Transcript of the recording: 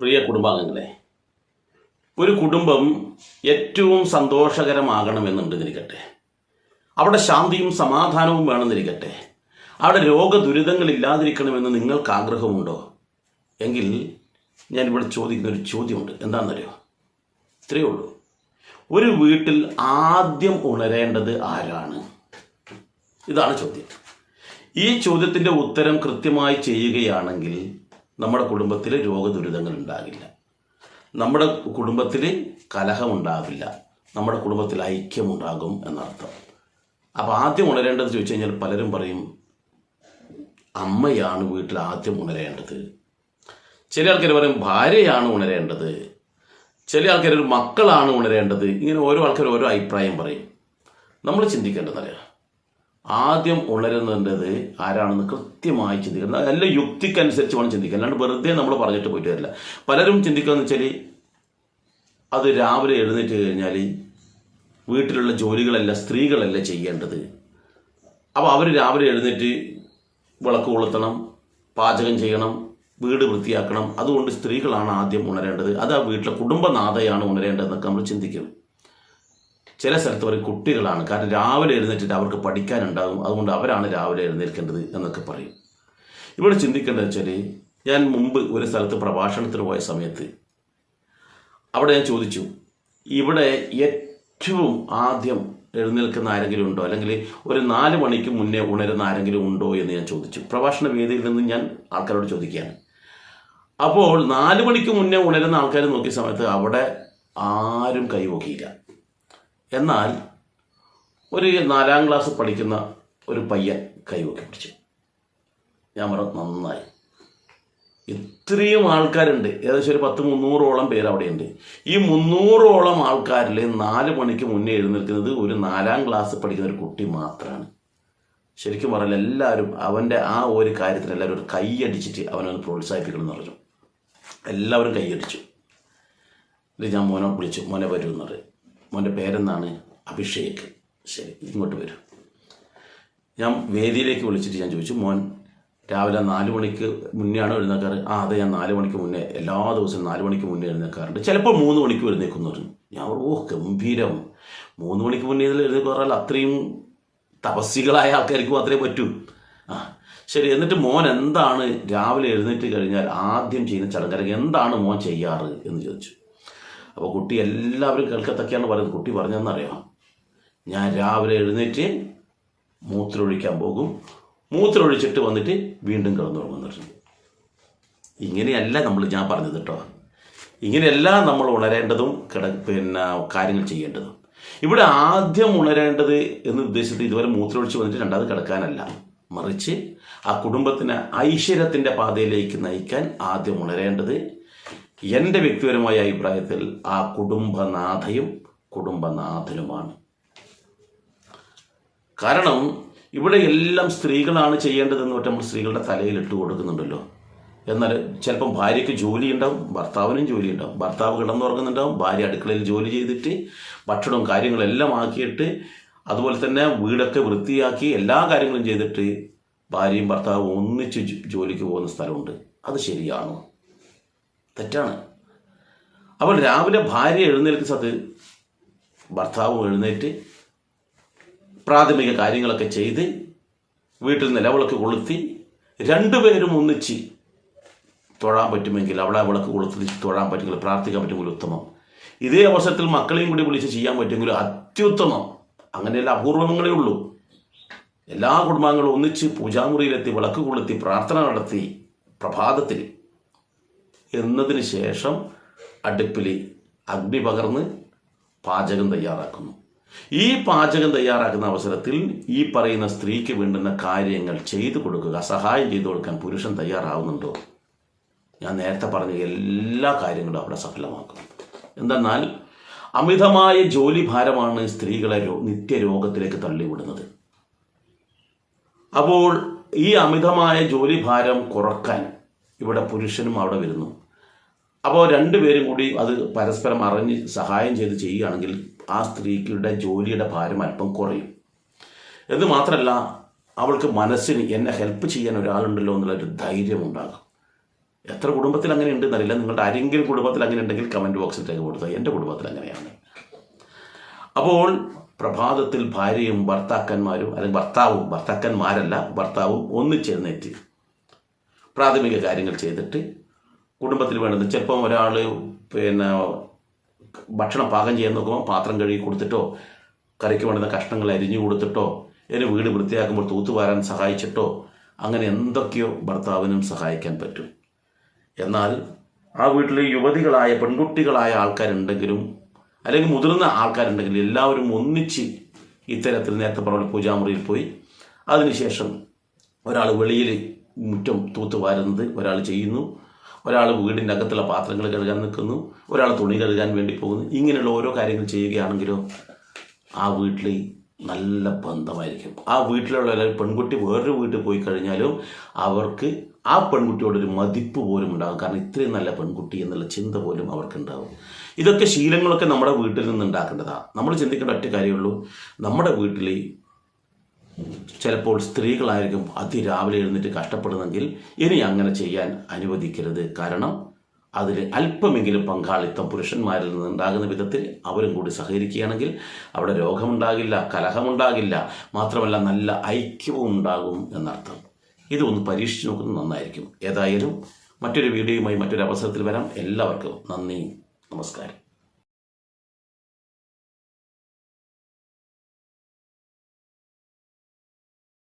പ്രിയ കുടുംബാംഗങ്ങളെ ഒരു കുടുംബം ഏറ്റവും സന്തോഷകരമാകണമെന്നുണ്ട് നിൽക്കട്ടെ അവിടെ ശാന്തിയും സമാധാനവും വേണമെന്നിരിക്കട്ടെ. അവിടെ രോഗദുരിതങ്ങൾ ഇല്ലാതിരിക്കണമെന്ന് നിങ്ങൾക്ക് ആഗ്രഹമുണ്ടോ എങ്കിൽ ഞാൻ ഇവിടെ ചോദിക്കുന്ന ഒരു ചോദ്യമുണ്ട്. എന്താണെന്നറിയോ? ഇത്രയേ ഉള്ളൂ. ഒരു വീട്ടിൽ ആദ്യം ഉണരേണ്ടത് ആരാണ്? ഇതാണ് ചോദ്യം. ഈ ചോദ്യത്തിന്റെ ഉത്തരം കൃത്യമായി ചെയ്യുകയാണെങ്കിൽ നമ്മുടെ കുടുംബത്തിൽ രോഗദുരിതങ്ങൾ ഉണ്ടാകില്ല. നമ്മുടെ കുടുംബത്തിൽ കലഹമുണ്ടാവില്ല നമ്മുടെ കുടുംബത്തിൽ ഐക്യമുണ്ടാകും എന്നർത്ഥം. അപ്പോൾ ആദ്യം ഉണരേണ്ടത് ചോദിച്ചു കഴിഞ്ഞാൽ പലരും പറയും അമ്മയാണ് വീട്ടിൽ ആദ്യം ഉണരേണ്ടത്. ചില ആൾക്കാർ പറയും ഭാര്യയാണ് ഉണരേണ്ടത്. ചില ആൾക്കാർ മക്കളാണ് ഉണരേണ്ടത്. ഇങ്ങനെ ഓരോ ആൾക്കാർ ഓരോ അഭിപ്രായം പറയും. നമ്മൾ ചിന്തിക്കേണ്ടതറിയാം ആദ്യം ഉണരുന്നത് ആരാണെന്ന് കൃത്യമായി ചിന്തിക്കണം. നല്ല യുക്തിക്കനുസരിച്ച് വേണം ചിന്തിക്കുക അല്ലാണ്ട് വെറുതെ നമ്മൾ പറഞ്ഞിട്ട് പോയിട്ട് വരില്ല പലരും ചിന്തിക്കുകയെന്ന് വെച്ചാൽ അത് രാവിലെ എഴുന്നേറ്റ് കഴിഞ്ഞാൽ വീട്ടിലുള്ള ജോലികളല്ല സ്ത്രീകളല്ല ചെയ്യേണ്ടത്. അപ്പോൾ അവർ രാവിലെ എഴുന്നേറ്റ് വിളക്ക് കൊളുത്തണം പാചകം ചെയ്യണം വീട് വൃത്തിയാക്കണം. അതുകൊണ്ട് സ്ത്രീകളാണ് ആദ്യം ഉണരേണ്ടത്. അത് ആ വീട്ടിലെ കുടുംബനാഥയാണ് ഉണരേണ്ടതെന്നൊക്കെ നമ്മൾ ചിന്തിക്കും ചില സ്ഥലത്ത് പറയും കുട്ടികളാണ്. കാരണം രാവിലെ എഴുന്നേറ്റിട്ട് അവർക്ക് പഠിക്കാനുണ്ടാകും. അതുകൊണ്ട് അവരാണ് രാവിലെ എഴുന്നേൽക്കേണ്ടത് എന്നൊക്കെ പറയും. ഇവിടെ ചിന്തിക്കേണ്ടത് വെച്ചാൽ ഞാൻ മുമ്പ് ഒരു സ്ഥലത്ത് പ്രഭാഷണത്തിന് പോയ സമയത്ത് അവിടെ ഞാൻ ചോദിച്ചു ഇവിടെ ഏറ്റവും ആദ്യം എഴുന്നേൽക്കുന്ന ആരെങ്കിലും ഉണ്ടോ? അല്ലെങ്കിൽ ഒരു നാല് മണിക്ക് മുന്നേ ഉണരുന്ന ആരെങ്കിലും ഉണ്ടോ? എന്ന് ഞാൻ ചോദിച്ചു. പ്രഭാഷണ വേദിയിൽ നിന്ന് ഞാൻ ആൾക്കാരോട് ചോദിക്കുകയാണ്. അപ്പോൾ നാല് മണിക്ക് മുന്നേ ഉണരുന്ന ആൾക്കാർ നോക്കിയ സമയത്ത് അവിടെ ആരും കൈവക്കിയില്ല എന്നാൽ ഒരു നാലാം ക്ലാസ് പഠിക്കുന്ന ഒരു പയ്യൻ കൈവൊക്കെ പിടിച്ചു. ഞാൻ പറഞ്ഞു നന്നായി. ഇത്രയും ആൾക്കാരുണ്ട്. ഏകദേശം ഒരു പത്ത് മുന്നൂറോളം പേര് അവിടെയുണ്ട്. ഈ മുന്നൂറോളം ആൾക്കാരിൽ നാല് മണിക്ക് മുന്നേ എഴുന്നേൽക്കുന്നത് ഒരു നാലാം ക്ലാസ് പഠിക്കുന്ന ഒരു കുട്ടി മാത്രമാണ് ശരിക്കും പറഞ്ഞാൽ എല്ലാവരും അവന്റെ ആ ഒരു കാര്യത്തിൽ എല്ലാവരും ഒരു കൈയടിച്ചിട്ട് അവനൊന്ന് പ്രോത്സാഹിപ്പിക്കണം എന്ന് പറഞ്ഞു. എല്ലാവരും കൈയടിച്ചു. ഇത് ഞാൻ മോനെ വിളിച്ചു. മോനെ വരൂ എന്ന് പറയും മോന്റെ പേരെന്നാണ് അഭിഷേക്. ശരി ഇങ്ങോട്ട് വരും. ഞാൻ വേദിയിലേക്ക് വിളിച്ചിട്ട് ഞാൻ ചോദിച്ചു മോൻ രാവിലെ നാല് മണിക്ക് മുന്നേ ആണോ എഴുന്നേക്കാറ്? ആ അതെ ഞാൻ നാല് മണിക്ക് മുന്നേ എല്ലാ ദിവസവും നാല് മണിക്ക് മുന്നേ എഴുന്നേക്കാറുണ്ട്. ചിലപ്പോൾ മൂന്ന് മണിക്ക് എഴുന്നേക്കുന്നു പറഞ്ഞു. ഞാൻ ഓ ഗംഭീരം. മൂന്ന് മണിക്ക് മുന്നേ ഇതിൽ എഴുന്നേക്കാറല്ല അത്രയും തപസ്സികളായ ആൾക്കാർക്ക് മാത്രമേ പറ്റൂ. ആ ശരി എന്നിട്ട് മോൻ എന്താണ് രാവിലെ എഴുന്നേറ്റ് കഴിഞ്ഞാൽ ആദ്യം ചെയ്യുന്ന ചടങ്ങ്? എന്താണ് മോൻ ചെയ്യാറ് എന്ന് ചോദിച്ചു. അപ്പോൾ കുട്ടി എല്ലാവരും കേൾക്കത്തൊക്കെയാണ് പറയുന്നത്. കുട്ടി പറഞ്ഞതെന്നറിയാം ഞാൻ രാവിലെ എഴുന്നേറ്റ് മൂത്രമൊഴിക്കാൻ പോകും. മൂത്രമൊഴിച്ചിട്ട് വന്നിട്ട് വീണ്ടും കിടന്നുറങ്ങുന്നു ഇങ്ങനെയല്ല നമ്മൾ ഞാൻ പറഞ്ഞത് കേട്ടോ. ഇങ്ങനെയല്ല നമ്മൾ ഉണരേണ്ടതും കിട പിന്നെ കാര്യങ്ങൾ ചെയ്യേണ്ടതും. ഇവിടെ ആദ്യം ഉണരേണ്ടത് എന്ന് ഉദ്ദേശിച്ചത് ഇതുവരെ മൂത്രമൊഴിച്ച് വന്നിട്ട് രണ്ടാമത് കിടക്കാനല്ല. മറിച്ച് ആ കുടുംബത്തിന് ഐശ്വര്യത്തിന്റെ പാതയിലേക്ക് നയിക്കാൻ ആദ്യം ഉണരേണ്ടത് എന്റെ വ്യക്തിപരമായ അഭിപ്രായത്തിൽ ആ കുടുംബനാഥയും കുടുംബനാഥനുമാണ്. കാരണം ഇവിടെ എല്ലാം സ്ത്രീകളാണ് ചെയ്യേണ്ടതെന്ന് പറഞ്ഞാൽ നമ്മൾ സ്ത്രീകളുടെ തലയിൽ ഇട്ട് കൊടുക്കുന്നുണ്ടല്ലോ. എന്നാൽ ചിലപ്പം ഭാര്യയ്ക്ക് ജോലി ഉണ്ടാവും ഭർത്താവിനും ജോലി ഉണ്ടാവും. ഭർത്താവ് കിടന്നുറങ്ങുന്നുണ്ടാവും ഭാര്യ അടുക്കളയിൽ ജോലി ചെയ്തിട്ട് ഭക്ഷണവും കാര്യങ്ങളെല്ലാം ആക്കിയിട്ട് അതുപോലെ തന്നെ വീടൊക്കെ വൃത്തിയാക്കി എല്ലാ കാര്യങ്ങളും ചെയ്തിട്ട് ഭാര്യയും ഭർത്താവും ഒന്നിച്ച് ജോലിക്ക് പോകുന്ന സ്ഥലമുണ്ട്. അത് ശരിയാണോ? തെറ്റാണ്. അപ്പോൾ രാവിലെ ഭാര്യ എഴുന്നേൽക്കുന്ന സത് ഭർത്താവും എഴുന്നേറ്റ് പ്രാഥമിക കാര്യങ്ങളൊക്കെ ചെയ്ത് വീട്ടിൽ നിലവിളക്ക് കൊളുത്തി രണ്ടുപേരും ഒന്നിച്ച് തൊഴാൻ പറ്റുമെങ്കിൽ അവിടെ വിളക്ക് കൊളുത്തി തൊഴാൻ പറ്റുമെങ്കിൽ പ്രാർത്ഥിക്കാൻ പറ്റുമെങ്കിൽ ഉത്തമം. ഇതേ അവസരത്തിൽ മക്കളെയും കൂടി വിളിച്ച് ചെയ്യാൻ പറ്റുമെങ്കിൽ അത്യുത്തമം. അങ്ങനെയല്ല അപൂർവങ്ങളേ ഉള്ളൂ. എല്ലാ കുടുംബാംഗങ്ങളും ഒന്നിച്ച് പൂജാമുറിയിലെത്തി വിളക്ക് കൊളുത്തി പ്രാർത്ഥന നടത്തി പ്രഭാതത്തിൽ എന്നതിന് ശേഷം അടുപ്പിൽ അഗ്നി പകർന്ന് പാചകം തയ്യാറാക്കുന്നു. ഈ പാചകം തയ്യാറാക്കുന്ന അവസരത്തിൽ ഈ പറയുന്ന സ്ത്രീക്ക് വേണ്ടുന്ന കാര്യങ്ങൾ ചെയ്തു കൊടുക്കുക സഹായം ചെയ്തു കൊടുക്കാൻ പുരുഷൻ തയ്യാറാവുന്നുണ്ടോ? ഞാൻ നേരത്തെ പറഞ്ഞ എല്ലാ കാര്യങ്ങളും അവിടെ സഫലമാക്കും എന്തെന്നാൽ അമിതമായ ജോലി ഭാരമാണ് സ്ത്രീകളെ നിത്യരോഗത്തിലേക്ക് തള്ളിവിടുന്നത്. അപ്പോൾ ഈ അമിതമായ ജോലി ഭാരം കുറയ്ക്കാൻ ഇവിടെ പുരുഷനും അവിടെ വരുന്നു. അപ്പോൾ രണ്ടുപേരും കൂടി അത് പരസ്പരം അറിഞ്ഞ് സഹായം ചെയ്ത് ചെയ്യുകയാണെങ്കിൽ ആ സ്ത്രീകളുടെ ജോലിയുടെ ഭാരം അല്പം കുറയും. എന്ന് മാത്രമല്ല അവൾക്ക് മനസ്സിന് എന്നെ ഹെൽപ്പ് ചെയ്യാൻ ഒരാളുണ്ടല്ലോ എന്നുള്ളൊരു ധൈര്യം ഉണ്ടാകും. എത്ര കുടുംബത്തിൽ അങ്ങനെ ഉണ്ട് എന്നറിയില്ല. നിങ്ങളുടെ ആരെങ്കിലും കുടുംബത്തിൽ അങ്ങനെ ഉണ്ടെങ്കിൽ കമന്റ് ബോക്സിൽ രേഖപ്പെടുത്തുക എന്റെ കുടുംബത്തിൽ അങ്ങനെയാണ്. അപ്പോൾ പ്രഭാതത്തിൽ ഭാര്യയും ഭർത്താക്കന്മാരും അല്ലെങ്കിൽ ഭർത്താവും ഭർത്താക്കന്മാരല്ല ഭർത്താവും ഒന്നിച്ചെഴുന്നേറ്റ് പ്രാഥമിക കാര്യങ്ങൾ ചെയ്തിട്ട് കുടുംബത്തിൽ വേണ്ടത് ചിലപ്പം ഒരാൾ പിന്നെ ഭക്ഷണം പാകം ചെയ്യാൻ നോക്കുമ്പോൾ പാത്രം കഴുകി കൊടുത്തിട്ടോ കറിക്ക് വേണ്ടുന്ന കഷ്ണങ്ങൾ അരിഞ്ഞു കൊടുത്തിട്ടോ ഇതിന് വീട് വൃത്തിയാക്കുമ്പോൾ തൂത്തുവാരാൻ സഹായിച്ചിട്ടോ അങ്ങനെ എന്തൊക്കെയോ ഭർത്താവിനും സഹായിക്കാൻ പറ്റും. എന്നാൽ ആ വീട്ടിൽ യുവതികളായ പെൺകുട്ടികളായ ആൾക്കാരുണ്ടെങ്കിലും അല്ലെങ്കിൽ മുതിർന്ന ആൾക്കാരുണ്ടെങ്കിലും എല്ലാവരും ഒന്നിച്ച് ഇത്തരത്തിൽ നേരത്തെ പറഞ്ഞ പൂജാമുറിയിൽ പോയി. അതിനുശേഷം ഒരാൾ വെളിയിൽ മുറ്റം തൂത്തുവാരുന്നത് ഒരാൾ ചെയ്യുന്നു. ഒരാൾ വീടിന്റെ അകത്തുള്ള പാത്രങ്ങൾ കഴുകാൻ നിൽക്കുന്നു. ഒരാൾ തുണി കഴുകാൻ വേണ്ടി പോകുന്നു. ഇങ്ങനെയുള്ള ഓരോ കാര്യങ്ങൾ ചെയ്യുകയാണെങ്കിലോ ആ വീട്ടിൽ നല്ല ബന്ധമായിരിക്കും. ആ വീട്ടിലുള്ള ഒരു പെൺകുട്ടി വേറൊരു വീട്ടിൽ പോയി കഴിഞ്ഞാലും അവർക്ക് ആ പെൺകുട്ടിയോടൊരു മതിപ്പ് പോലും ഉണ്ടാകും. കാരണം ഇത്രയും നല്ല പെൺകുട്ടി എന്നുള്ള ചിന്ത പോലും അവർക്കുണ്ടാകും. ഇതൊക്കെ ശീലങ്ങളൊക്കെ നമ്മുടെ വീട്ടിൽ നിന്ന് ഉണ്ടാക്കേണ്ടതാണ് നമ്മൾ ചിന്തിക്കേണ്ട ഒറ്റ കാര്യമുള്ളൂ നമ്മുടെ വീട്ടിൽ ചിലപ്പോൾ സ്ത്രീകളായിരിക്കും അതിരാവിലെ എഴുന്നേറ്റ് കഷ്ടപ്പെടുന്നെങ്കിൽ ഇനി അങ്ങനെ ചെയ്യാൻ അനുവദിക്കരുത്. കാരണം അതിൽ അല്പമെങ്കിലും പങ്കാളിത്തം പുരുഷന്മാരിൽ നിന്ന് ഉണ്ടാകുന്ന വിധത്തിൽ അവരും കൂടി സഹകരിക്കുകയാണെങ്കിൽ അവിടെ രോഗമുണ്ടാകില്ല കലഹമുണ്ടാകില്ല മാത്രമല്ല നല്ല ഐക്യവും ഉണ്ടാകും എന്നർത്ഥം. ഇതൊന്ന് പരീക്ഷിച്ച് നോക്കുന്നത് നന്നായിരിക്കും. ഏതായാലും മറ്റൊരു വീഡിയോയുമായി മറ്റൊരു അവസരത്തിൽ വരാം. എല്ലാവർക്കും നന്ദി നമസ്കാരം.